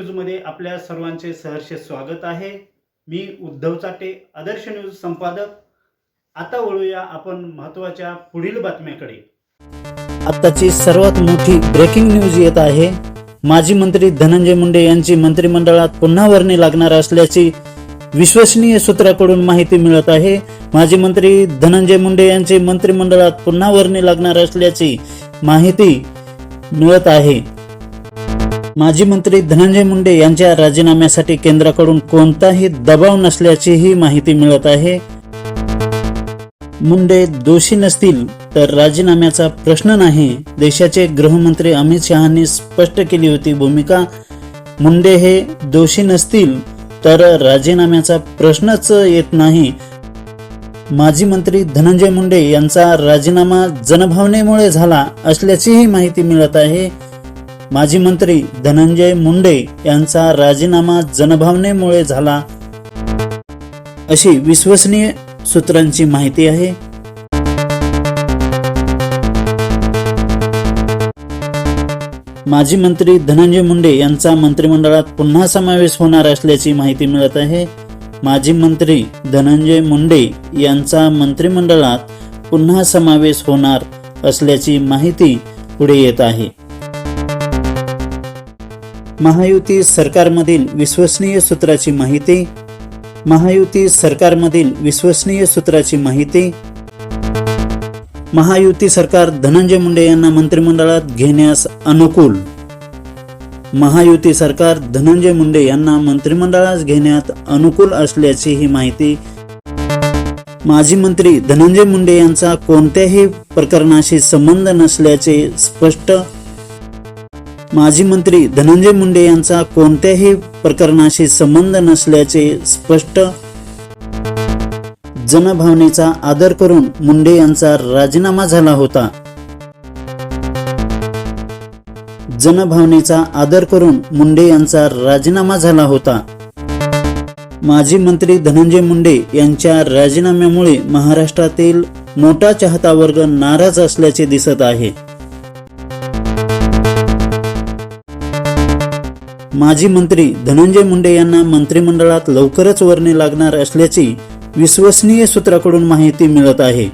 न्यूजमध्ये आपल्या सर्वांचे सहर्ष स्वागत आहे. मी उद्धव चाटे आदर्श न्यूज संपादक. आता वळूया आपण महत्त्वाच्या पुढील बातम्याकडे. आताची सर्वात मोठी ब्रेकिंग न्यूज येत आहे. माजी मंत्री धनंजय मुंडे यांची मंत्रिमंडळात पुन्हा वर्णी लागणार असल्याची विश्वसनीय सूत्राकडून माहिती मिळत आहे. माजी मंत्री धनंजय मुंडे यांची मंत्रिमंडळात पुन्हा वर्णी लागणार असल्याची माहिती मिळत आहे. माजी मंत्री धनंजय मुंडे यांच्या राजीनाम्यासाठी केंद्राकडून कोणताही दबाव नसल्याचीही माहिती मिळत आहे. मुंडे दोषी नसतील तर राजीनाम्याचा प्रश्न नाही देशाचे गृहमंत्री अमित शहानी स्पष्ट केली होती भूमिका. मुंडे हे दोषी नसतील तर राजीनाम्याचा प्रश्नच येत नाही. माजी मंत्री धनंजय मुंडे यांचा राजीनामा जनभावनेमुळे झाला असल्याचीही माहिती मिळत आहे. माजी मंत्री धनंजय मुंडे यांचा राजीनामा जनभावनेमुळे झाला. अशी विश्वसनीय सूत्रांची माहिती आहे. माजी मंत्री धनंजय मुंडे यांचा मंत्रिमंडळात पुन्हा समावेश होणार असल्याची माहिती मिळत आहे. माजी मंत्री धनंजय मुंडे यांचा मंत्रिमंडळात पुन्हा समावेश होणार असल्याची माहिती पुढे येत आहे. महायुती सरकारमधील विश्वसनीय सूत्राची माहिती महायुती सरकारमधील विश्वसनीय सूत्राची माहिती महायुती सरकार धनंजय मुंडे यांना मंत्रिमंडळात घेण्यास अनुकूल महायुती सरकार धनंजय मुंडे यांना मंत्रिमंडळात घेण्यात अनुकूल असल्याची ही माहिती माजी मंत्री धनंजय मुंडे यांचा कोणत्याही प्रकरणाशी संबंध नसल्याचे स्पष्ट माजी मंत्री धनंजय मुंडे यांचा कोणत्याही प्रकरणाशी संबंध नसल्याचे स्पष्ट जनभावनेचा आदर करून मुंडे यांचा राजीनामा झाला होता. जनभावनेचा आदर करून मुंडे यांचा राजीनामा झाला होता. माजी मंत्री धनंजय मुंडे यांच्या राजीनाम्यामुळे महाराष्ट्रातील मोठा चाहता वर्ग नाराज असल्याचे दिसत आहे. माजी मंत्री धनंजय मुंडे यांना मंत्रिमंडळात लवकरच वर्णी लागणार असल्याची विश्वसनीय सूत्राकडून माहिती मिळत आहे.